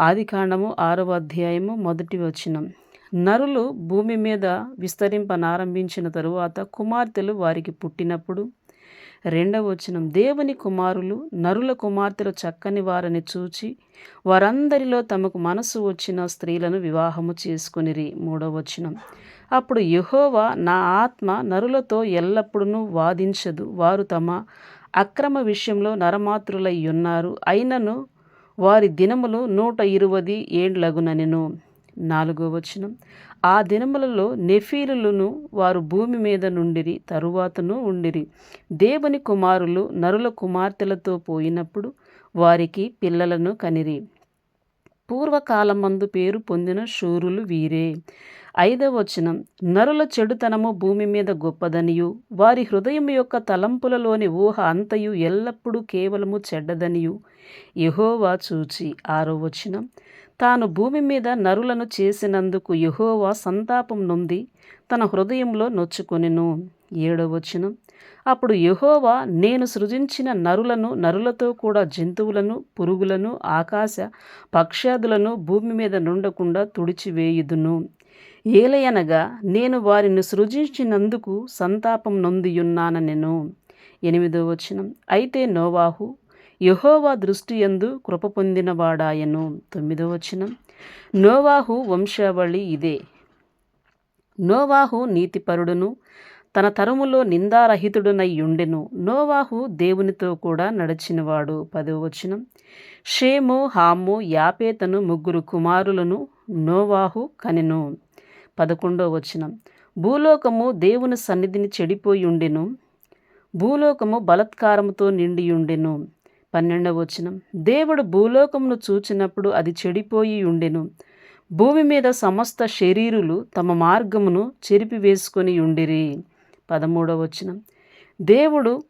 ఆదికాండము ఆరవ అధ్యాయము మొదటి వచనం. నరులు భూమి మీద విస్తరింపనారంభించిన తరువాత కుమార్తెలు వారికి పుట్టినప్పుడు రెండవ వచనం. దేవుని కుమారులు నరుల కుమార్తెలు చక్కని వారిని చూచి వారందరిలో తమకు మనసు వచ్చిన స్త్రీలను వివాహము చేసుకునిరి. మూడవ వచనం. అప్పుడు యహోవా నా ఆత్మ నరులతో ఎల్లప్పుడూ వాదించదు. వారు తమ అక్రమ విషయంలో నరమాతృలై ఉన్నారు. అయినను వారి దినములు నూట ఇరువది ఏండ్లగునెను నాలుగో వచనం. ఆ దినములలో నెఫీలులను వారు భూమి మీద నుండిరి తరువాతను ఉండిరి. దేవుని కుమారులు నరుల కుమార్తెలతో పోయినప్పుడు వారికి పిల్లలను కనిరి. పూర్వకాలమందు పేరు పొందిన శూరులు వీరే. ఐదవ వచనం నరుల చెడుతనము భూమి మీద గొప్పదనియు వారి హృదయం యొక్క తలంపులలోని ఊహ అంతయు ఎల్లప్పుడూ కేవలము చెడ్డదనియు. యహోవా చూచి ఆరో వచనం తాను భూమి మీద నరులను చేసినందుకు యహోవా సంతాపం నొంది తన హృదయంలో నొచ్చుకొనెను. ఏడవ వచనం. అప్పుడు యహోవా నేను సృజించిన నరులను నరులతో కూడా జంతువులను పురుగులను ఆకాశ పక్షాదులను భూమి మీద నుండకుండా తుడిచివేయుదును. ఏలయనగా నేను వారిని సృజించినందుకు సంతాపం నొందియున్నానెను ఎనిమిదో వచనం. అయితే నోవాహు యహోవా దృష్టి ఎందు కృప పొందినవాడాయను. తొమ్మిదో వచనం. నోవాహు వంశావళి ఇదే. నోవాహు నీతిపరుడును తన తరములో నిందారహితుడునై ఉండెను నోవాహు దేవునితో కూడా నడిచినవాడు. పదవచనం షేము హాము యాపేతను ముగ్గురు కుమారులను నోవాహు కనెను. పదకొండో వచనం. భూలోకము దేవుని సన్నిధిని చెడిపోయి ఉండెను భూలోకము బలత్కారముతో నిండియుండెను పన్నెండవ వచనం. దేవుడు భూలోకమును చూచినప్పుడు అది చెడిపోయి ఉండెను భూమి మీద సమస్త శరీరులు తమ మార్గమును చెరిపివేసుకొని ఉండిరి పదమూడవ వచనం. దేవుడు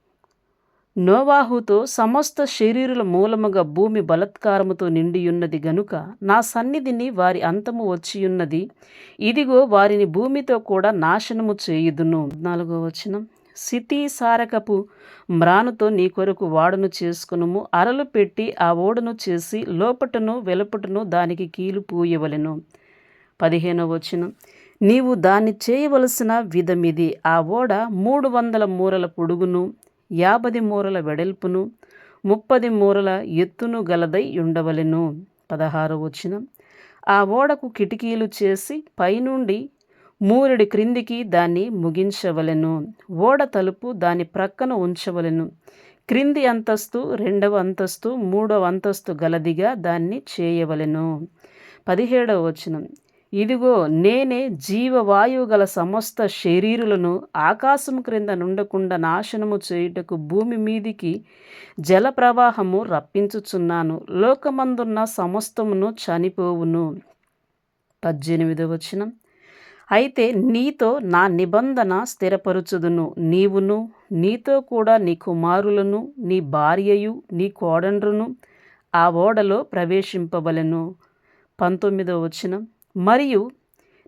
నోవాహుతో సమస్త శరీరుల మూలముగా భూమి బలత్కారముతో నిండియున్నది గనుక నా సన్నిధిని వారి అంతము వచ్చియున్నది. ఇదిగో వారిని భూమితో కూడా నాశనము చేయుదును. నాలుగో వచనం. సితి సారకపు మ్రానుతో నీ కొరకు వాడను చేసుకునుము. అరలు పెట్టి ఆ ఓడను చేసి లోపటను వెలుపటను దానికి కీలు పూయవలెను. పదిహేనవ వచనం. నీవు దాన్ని చేయవలసిన విధమిది. ఆ ఓడ మూడు వందల మూరల పొడుగును యాభై మూరల వెడల్పును ముప్పది మూరల ఎత్తును గలదై ఉండవలెను. పదహారవ వచ్చిన ఆ ఓడకు కిటికీలు చేసి పైనుండి మూరెడి క్రిందికి దాన్ని ముగించవలెను. ఓడ తలుపు దాని ప్రక్కన ఉంచవలెను. క్రింది అంతస్తు రెండవ అంతస్తు మూడవ అంతస్తు గలదిగా దాన్ని చేయవలెను. పదిహేడవ వచనం. ఇదిగో నేనే జీవవాయువు గల సమస్త శరీరులను ఆకాశము క్రింద నుండకుండా నాశనము చేయుటకు భూమి మీదికి జల ప్రవాహము రప్పించుచున్నాను. లోకమందున్న సమస్తమును చనిపోవును. పద్దెనిమిది వచనం. అయితే నీతో నా నిబంధన స్థిరపరుచుదును. నీవును నీతో కూడా నీ కుమారులను నీ భార్యయు నీ కోడండ్రును ఆ ఓడలో ప్రవేశింపవలెను. పంతొమ్మిదో వచనం. మరియు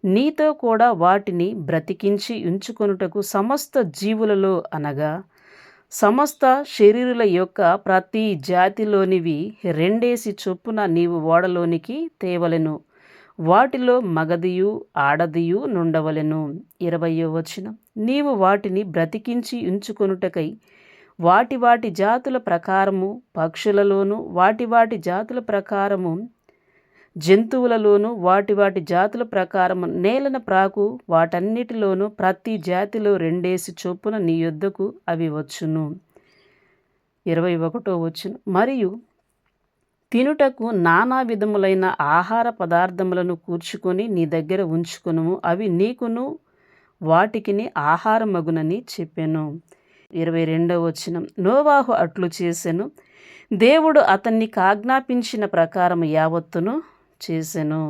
నీతో కూడా వాటిని బ్రతికించి ఉంచుకొనుటకు సమస్త జీవులలో అనగా సమస్త శరీరుల యొక్క ప్రతి జాతిలోనివి రెండేసి చొప్పున నీవు ఓడలోనికి తేవలెను. వాటిలో మగదియు ఆడదియు నుండవలెను. ఇరవయో వచనం. నీవు వాటిని బ్రతికించి ఉంచుకొనుటకై వాటి వాటి జాతుల ప్రకారము పక్షులలోను వాటి వాటి జాతుల ప్రకారము జంతువులలోనూ వాటి వాటి జాతుల ప్రకారము నేలన ప్రాకు వాటన్నిటిలోనూ ప్రతి జాతిలో రెండేసి చొప్పున నీ యొద్దకు అవి వచ్చును. ఇరవై ఒకటో వచ్చును మరియు తినుటకు నానా విధములైన ఆహార పదార్థములను కూర్చుకొని నీ దగ్గర ఉంచుకును అవి నీకును వాటికిని ఆహారమగునని చెప్పాను. ఇరవై రెండవ వచనం. నోవాహు అట్లు చేసెను. దేవుడు అతన్ని కాజ్ఞాపించిన ప్రకారం యావత్తును చేసెను